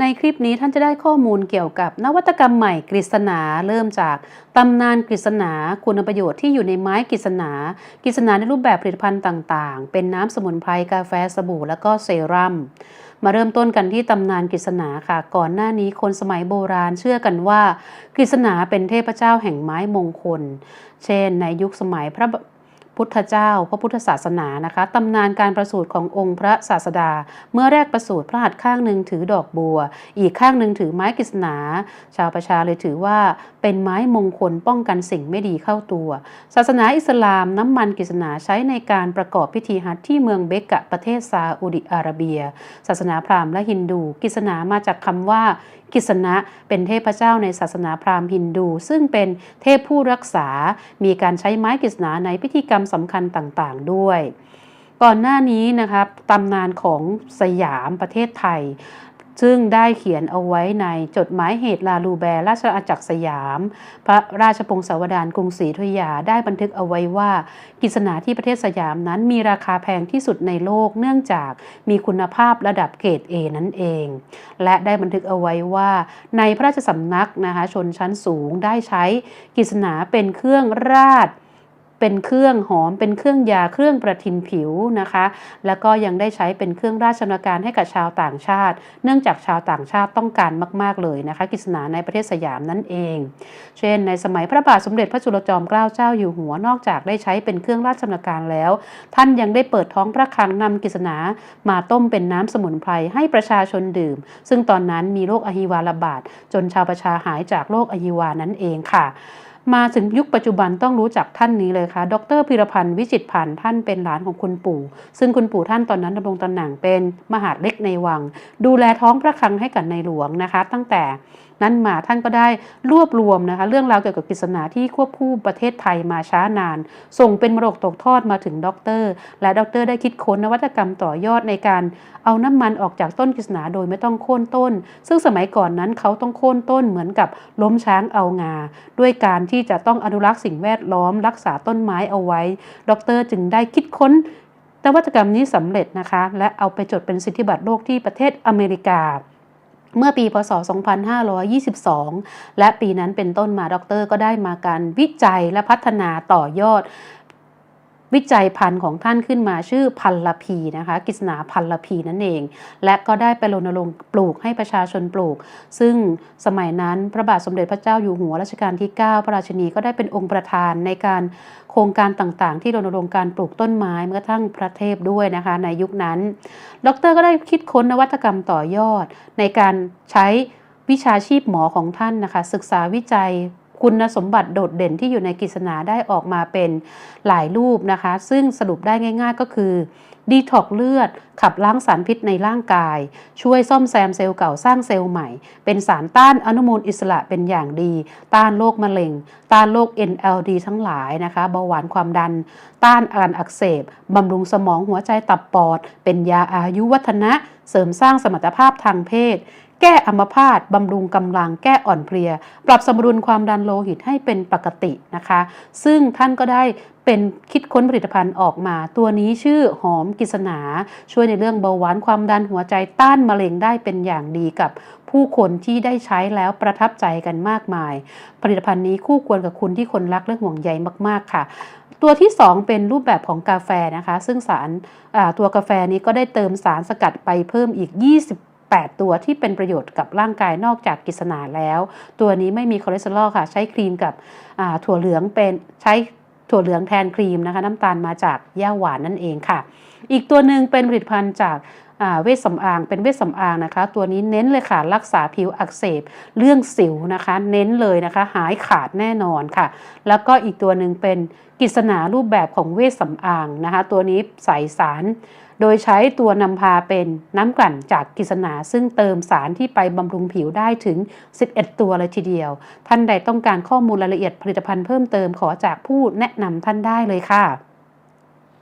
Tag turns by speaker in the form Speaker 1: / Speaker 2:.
Speaker 1: ในคลิปนี้ท่านจะได้ข้อมูลเกี่ยวกับนวัตกรรมใหม่กฤษณาเริ่มจากตำนานกฤษณาคุณประโยชน์ที่อยู่ในไม้กฤษณากฤษณาในรูปแบบผลิตภัณฑ์ต่างๆ เป็นน้ำสมุนไพรกาแฟสบู่ แล้วก็เซรั่มมาเริ่มต้นกันที่ตำนานกฤษณาค่ะ ก่อนหน้านี้คนสมัยโบราณเชื่อกันว่ากฤษณาเป็นเทพเจ้าแห่งไม้มงคล เช่น ในยุคสมัยพระ พุทธเจ้า พระพุทธศาสนานะคะตำนานการประสูติขององค์พระศาสดา เมื่อแรกประสูติพระหัตถ์ข้างหนึ่งถือดอกบัว อีกข้างหนึ่งถือไม้กฤษณา ชาวประชาเลยถือว่าเป็นไม้มงคลป้องกันสิ่งไม่ดีเข้าตัว ศาสนาอิสลามน้ำมันกฤษณาใช้ในการประกอบพิธีฮัจญ์ที่เมืองเบกกะประเทศซาอุดิอาระเบีย ศาสนาพราหมณ์และฮินดูกฤษณามาจากคำว่ากิษณะเป็นเทพเจ้าในศาสนาพราหมณ์ฮินดู ซึ่งเป็นเทพผู้รักษา มีการใช้ไม้กฤษณาในพิธีกรรมสำคัญต่างๆด้วย ก่อนหน้านี้นะครับตำนานของสยามประเทศไทย ซึ่งได้เขียนเอาไว้ในจดหมายเหตุลาลูแบร์ราชอาณาจักรสยาม พระราชพงศาวดารกรุงศรีอยุธยาได้บันทึกเอาไว้ว่ากิษณาที่ประเทศสยามนั้นมีราคาแพงที่สุดในโลกเนื่องจากมีคุณภาพระดับเกรด A นั่นเอง และได้บันทึกเอาไว้ว่า ในพระราชสำนักนะคะชนชั้นสูงได้ใช้กิษณาเป็นเครื่องราด เป็นเครื่องหอม เป็นเครื่องยาเครื่องประทินผิวนะคะ แล้วก็ยังได้ใช้เป็นเครื่องราชบรรณาการให้กับชาวต่างชาติ เนื่องจากชาวต่างชาติต้องการมาก ๆ เลยนะคะกิษณาในประเทศสยามนั่นเอง เช่น ในสมัยพระบาทสมเด็จพระจุลจอมเกล้าเจ้าอยู่หัวนอกจากได้ใช้เป็นเครื่องราชบรรณาการแล้ว ท่านยังได้เปิดท้องพระคลังนำกิษณามาต้มเป็นน้ำสมุนไพรให้ประชาชนดื่ม ซึ่งตอนนั้นมีโรคอหิวาระบาดจนชาวประชาหายจากโรคอหิวานั่นเองค่ะ มาถึงยุคปัจจุบันต้องรู้จักท่านนี้เลยค่ะดรพิรพันธ์วิจิตรพันธ์ท่านเป็นหลานของคุณปู่ ซึ่งคุณปู่ท่านตอนนั้นดำรงตำแหน่งเป็นมหาดเล็กในวัง ดูแลท้องพระคลังให้กับในหลวงนะคะ ตั้งแต่นั้นมาท่านก็ได้รวบรวมนะคะเรื่องราวเกี่ยวกับกฤษณาที่ควบคู่ประเทศไทยมาช้านาน ส่งเป็นมรดกตกทอดมาถึงด็อกเตอร์ และด็อกเตอร์ได้คิดค้นนวัตกรรมต่อยอดในการเอาน้ำมันออกจากต้นกฤษณาโดยไม่ต้องโค่นต้น ซึ่งสมัยก่อนนั้นเขาต้องโค่นต้นเหมือนกับล้มช้างเอางา ด้วยการที่จะต้องอนุรักษ์สิ่งแวดล้อม รักษาต้นไม้เอาไว้ ด็อกเตอร์จึงได้คิดค้นนวัตกรรมนี้สำเร็จนะคะ และเอาไปจดเป็นสิทธิบัตรโลกที่ประเทศอเมริกา เมื่อปีพศ 2522 และปีนั้นเป็นต้นมาด็อกเตอร์ก็ได้มาการวิจัยและพัฒนาต่อยอด วิจัยพันธุ์ของท่านขึ้นมาชื่อพันลพีนะคะกิษณาพันลพีนั่นเอง และก็ได้ไปรณรงค์ปลูกให้ประชาชนปลูก ซึ่งสมัยนั้นพระบาทสมเด็จพระเจ้าอยู่หัวรัชกาลที่ 9 พระราชินีก็ได้เป็นองค์ประธานในการโครงการต่างๆ ที่รณรงค์การปลูกต้นไม้เมื่อกระทั่งพระเทพด้วยนะคะในยุคนั้น ดรก็ได้คิดค้นนวัตกรรมต่อยอด ในการใช้วิชาชีพหมอของท่านนะคะศึกษาวิจัย คุณสมบัติโดดเด่นที่อยู่ในกฤษณาได้ออกมาเป็นหลายรูปนะคะ ซึ่งสรุปได้ง่ายๆก็คือดีท็อกเลือด ขับล้างสารพิษในร่างกาย ช่วยซ่อมแซมเซลล์เก่าสร้างเซลล์ใหม่ เป็นสารต้านอนุมูลอิสระเป็นอย่างดี ต้านโรคมะเร็ง ต้านโรค NLD ทั้งหลายนะคะเบาหวานความดัน ต้านอาการอักเสบบำรุงสมองหัวใจตับปอด เป็นยาอายุวัฒนะ เสริมสร้างสมรรถภาพทางเพศ แก้อัมพาตบำรุงกำลังแก้อ่อนเพลีย ปรับสมดุลความดันโลหิตให้เป็นปกตินะคะ ซึ่งท่านก็ได้เป็นคิดค้นผลิตภัณฑ์ออกมา ตัวนี้ชื่อหอมกิษณาช่วยในเรื่องเบาหวานความดันหัวใจต้านมะเร็งได้เป็นอย่างดีกับผู้คนที่ได้ใช้แล้วประทับใจกันมากมาย ผลิตภัณฑ์นี้คู่ควรกับคุณที่คนรักและห่วงใยมาก ๆ ค่ะ ตัวที่ 2 เป็นรูปแบบของกาแฟนะคะ ซึ่งสารตัวกาแฟนี้ก็ได้เติมสารสกัดไปเพิ่มอีก20 8 ตัวที่เป็นประโยชน์กับร่างกายนอกจากกิษณาแล้ว ตัวนี้ไม่มีคอเลสเตอรอลค่ะ ใช้ครีมกับถั่วเหลืองเป็นใช้ถั่วเหลืองแทนครีมนะคะ น้ำตาลมาจากย่าหวานนั่นเองค่ะ อีกตัวหนึ่งเป็นผลิตภัณฑ์จาก เวชสำอางเป็นเวชสำอางนะคะ ตัวนี้เน้นเลยค่ะรักษาผิวอักเสบเรื่องสิวนะคะ เน้นเลยนะคะ หายขาดแน่นอนค่ะ แล้วก็อีกตัวหนึ่งเป็นกิษณารูปแบบของเวชสำอางนะคะ ตัวนี้ใส่สาร โดยใช้ตัวนำพาเป็นน้ำกลั่นจากกิษณาซึ่งเติมสารที่ไปบำรุงผิวได้ถึง 11 ตัวเลยทีเดียว ท่านใดต้องการข้อมูลรายละเอียดผลิตภัณฑ์เพิ่มเติมขอจากผู้แนะนำท่านได้เลยค่ะ